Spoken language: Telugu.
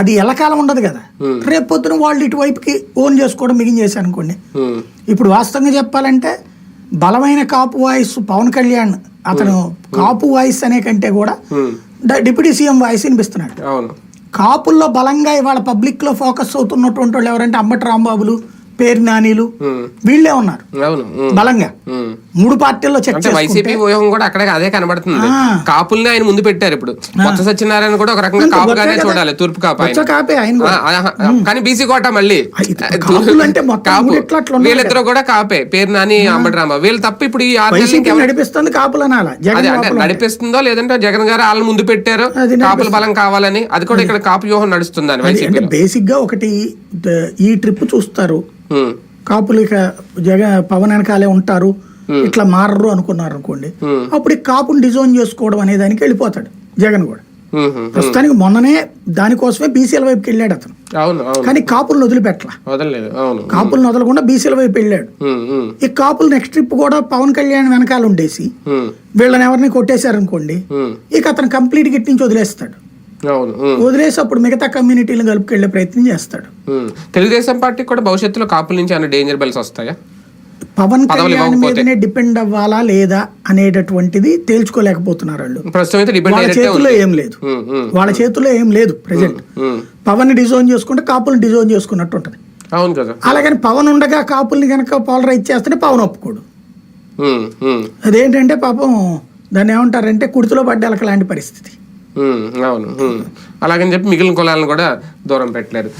అది ఎల్లకాలం ఉండదు కదా. రేపు పొద్దున వాళ్ళు ఇటువైపుకి ఓన్ చేసుకోవడం మిగిలించేసి అనుకోండి. ఇప్పుడు వాస్తవంగా చెప్పాలంటే బలమైన కాపు వాయిస్ పవన్ కళ్యాణ్ అతను కాపు వాయిస్ అనే కంటే కూడా డిప్యూటీ సీఎం వాయిస్ వినిపిస్తున్నాడు. కాపుల్లో బలంగా ఇవాళ పబ్లిక్లో ఫోకస్ అవుతున్నటువంటి వాళ్ళు ఎవరంటే అంబటి రాంబాబులు పేరు నానీలు వీళ్ళే ఉన్నారు. బలంగా. మూడు పార్టీల్లో అంటే వైసీపీ వ్యూహం కూడా అక్కడే అదే కనబడుతుంది. కాపుల్ని ఆయన ముందు పెట్టారు ఇప్పుడు. కొత్త సత్యనారాయణ కూడా ఒక రకంగా కాపుగానే. చూడాలి తూర్పు కాపు కాపే ఆయన కానీ బీసీ కోట మళ్ళీ. వీళ్ళిద్దరూ కూడా కాపే. పేరు నాని అంబటరామ వీళ్ళు తప్ప ఇప్పుడు నడిపిస్తుంది కాపులు నడిపిస్తుందో లేదంటే జగన్ గారు వాళ్ళని ముందు పెట్టారు. కాపుల బలం కావాలని. అది కూడా ఇక్కడ కాపు వ్యూహం నడుస్తుందని బేసిక్గా ఒకటి ఈ ట్రిప్ చూస్తారు. కాపులు ఇక జగన్ పవన్ వెనకాలే ఉంటారు. ఇట్లా మారరు అనుకున్నారు అనుకోండి అప్పుడు ఈ కాపుని డిజైన్ చేసుకోవడం అనే దానికి వెళ్ళిపోతాడు జగన్ కూడా. ప్రస్తుతానికి మొన్ననే దానికోసమే బీసీల వైపుకి వెళ్ళాడు అతను. కానీ కాపులను వదిలిపెట్టలా. కాపులను వదలకుండా బీసీల వైపు వెళ్ళాడు. ఈ కాపులు నెక్స్ట్ ట్రిప్ కూడా పవన్ కళ్యాణ్ వెనకాల ఉండేసి వీళ్ళని ఎవరిని కొట్టేశారనుకోండి ఇక అతను కంప్లీట్ గిట్ నుంచి వదిలేస్తాడు. వదిలేసి అప్పుడు మిగతా కమ్యూనిటీలను కలుపుకెళ్ళే ప్రయత్నం చేస్తాడు. తెలుగుదేశం పార్టీకి కూడా భవిష్యత్తులో కాపుల నుంచి డేంజర్ బెల్స్ వస్తాయా? పవన్ కళ్యాణ్. మీదనే డిపెండ్ అవ్వాలా లేదా అనేటటువంటిది తేల్చుకోలేకపోతున్నారు వాళ్ళు. వాళ్ళ ఉంది. ఏం లేదు. వాళ్ళ చేతుల్లో ఏం లేదు ప్రజెంట్. పవన్ డిజైన్ చేసుకుంటే కాపుల్ని డిజైన్ చేసుకున్నట్టు ఉంటుంది. అవును కదా. అలాగని పవన్ ఉండగా కాపుల్ని కనుక పోలరైజ్ చేస్తేనే పవన్ ఒప్పుకోడు. అదేంటంటే పాపం దాన్ని ఏమంటారంటే కుడితిలో పడ్డాలక లాంటి పరిస్థితి. అవును అలాగని చెప్పి మిగిలిన కులాలను కూడా దూరం పెట్టలేరు.